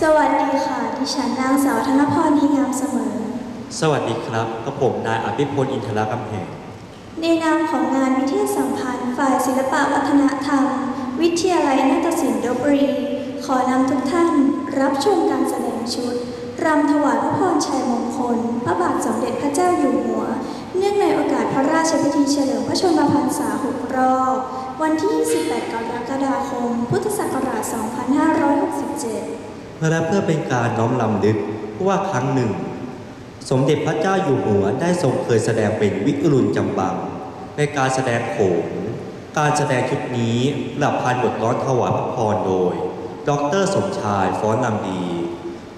สวัสดีค่ะ ดิฉันนางสาวธนพรทีงามเสมอ สวัสดีครับกับผมนายอภิพลอินทรกำแหงในนามของงานวิทยาสัมพันธ์ฝ่ายศิลปวัฒนธรรม วิทยาลัยนาฏศิลป์ลบบุรี ขอนำทุกท่านรับชมการแสดงชุดรำถวายพระพรชัยมงคล พระบาทสมเด็จพระเจ้าอยู่หัว เนื่องในโอกาสพระราชพิธีเฉลิมพระชนมพรรษา6รอบ วันที่ 28 กรกฎาคม พุทธศักราช2567 และเพื่อเป็นการน้อมลำลึกว่าครั้งหนึ่ง สมเด็จพระเจ้าอยู่หัวได้ทรงเคยแสดงเป็นวิรุณจำบัง ในการแสดงโขนการแสดงชุดนี้หลับพันบทร้อนถวายพระพรโดย ดรสมชายฟ้อนลำดี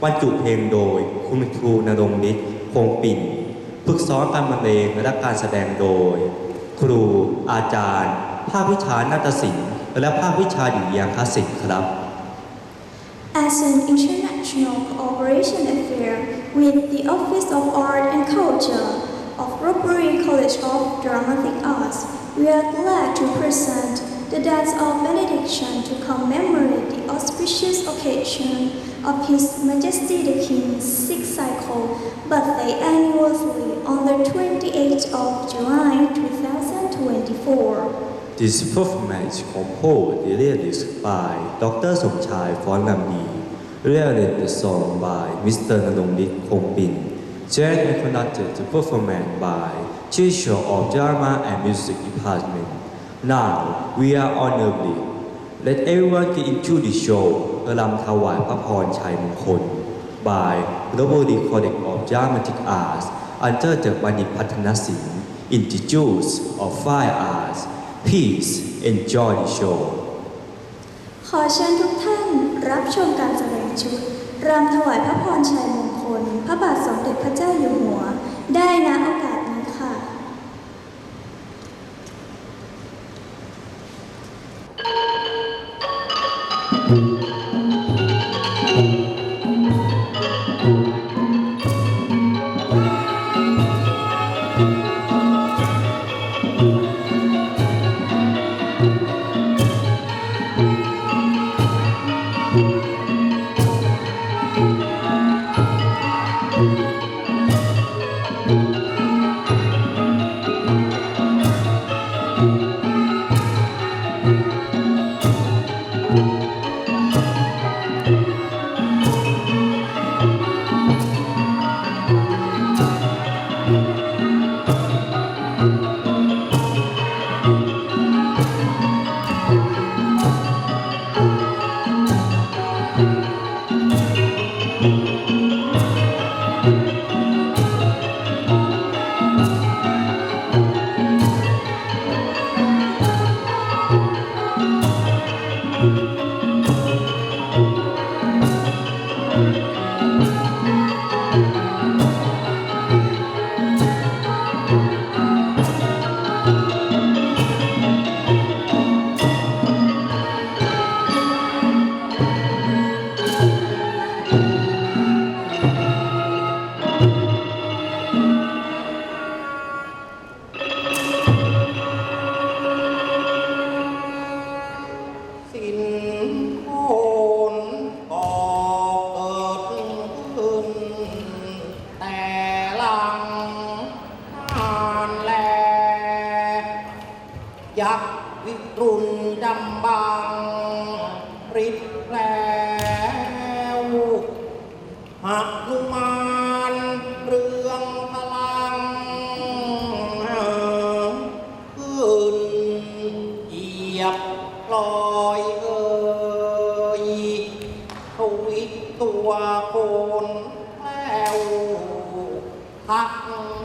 บรรจุเพลงโดยคุณครูนรงค์ฤทธิ์คงปิ่นฝึกซ้อมการบรรเลงและการแสดงโดย ครูอาจารย์ ภาควิชานาฏศิลป์และภาควิชาดุริยางคศิลป์ครับ As an international cooperation affair with the Office of Art and Culture of Robbery College of Dramatic Arts, we are glad to present the dance of benediction to commemorate the auspicious occasion of His Majesty the King's sixth cycle birthday anniversary on the 28th of July 2024. This performance composed the lyrics by Dr. Somchai Fonamni, rearranged the song by Mr. Nalongdik Khompin. and conducted the performance by Teacher of Drama and Music Department. Now, we are honorably. Let everyone get into the show, Alam Thawai Papon Chai by Global Recording of Dramatic Arts under the Mani Patanasin, Institute of Fine Arts, Please enjoy the show ขอเชิญทุกท่านรับชมการแสดงชุดรำถวายพระพรชัยมงคล พระบาทสมเด็จพระเจ้าอยู่หัว ได้ณโอ you. thoughtful,